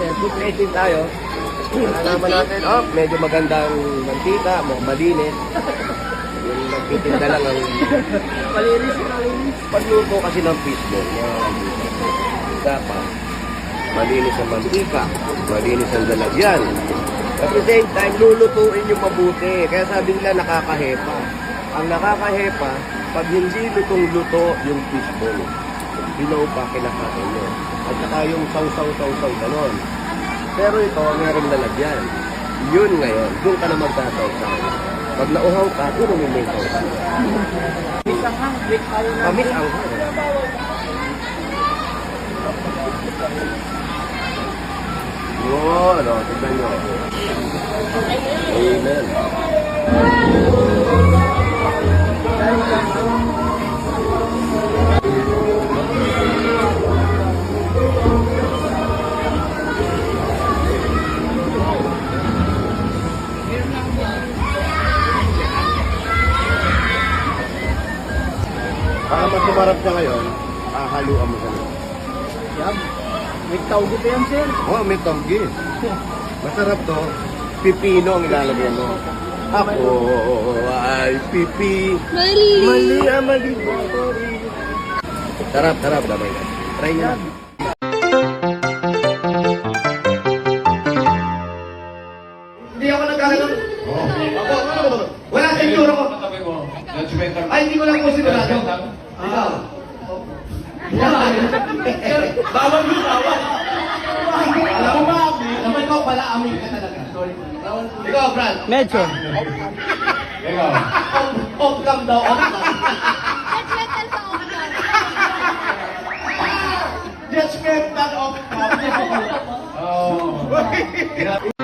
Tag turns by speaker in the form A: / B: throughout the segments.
A: itim tayo. Nalaman natin, oh, medyo magandang mantika, mukhang malinis. Yung nagtitinda lang ang
B: Malinis, malinis.
A: pagluto kasi ng fishball. Dapat malinis ang mantika, malinis ang lalagyan. At the same time, lulutuin yung mabuti. Kaya sabi nila nakakahepa. Ang nakakahepa, pag hindi lutong-luto yung fishball, hilaw pa kinakain nyo. At saka yung saw-saw-saw-saw, ganon. Pero ito, merong lalagyan. Yun ngayon, doon ka na magsasaw-saw. Pag nauhaw ka, doon mo may saw-saw.
B: Hang.
A: Kamis ang Yun, o, tignan nyo. Amen. Para mas tumarap ka ngayon, hahaluan mo na.
B: Yan. Wait tawag ito yan, sir.
A: Oh, may tonggi. Masarap to. Pipino ang ilalagay mo. Ako ay pipi.
C: Mali.
A: Mali ah, mali. Sarap, sarap. Damay na. Try nyo.
D: Hindi ako nagkakaroon. Oo. Ako, ano ba? Wala sa ko. Ay, hindi ko lang po sigurado. Ikaw. Bawal yun, bawal. Alam mo ba, naman ikaw pala, amin ka talaga. Sorry. Ikaw, Brad.
B: Medyo.
D: Ikaw. Off, cam daw, off cam.
C: Judgmental sa ulo.
D: Judgmental off cam. Oh.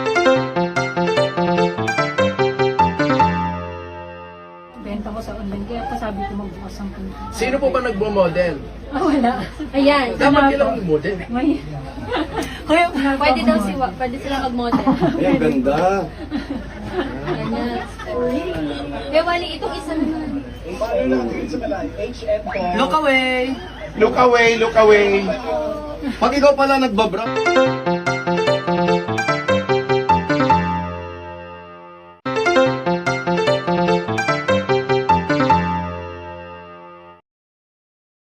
E: Benta ko sa online, kaya pa sabi ko magbukas ang pinto.
A: Sino po ba nagmo-model?
E: Ah, wala.
C: Ayan.
A: Dapat
E: Ano
A: kailang
E: po?
A: model.
E: May... Kuya,
C: Pwede daw si pwede sila mag-model.
A: Ay, ang ganda.
C: Ganyan. Kaya wali itong isa naman.
B: Look away.
D: Look away, look away. Pag ikaw pala nagbabra.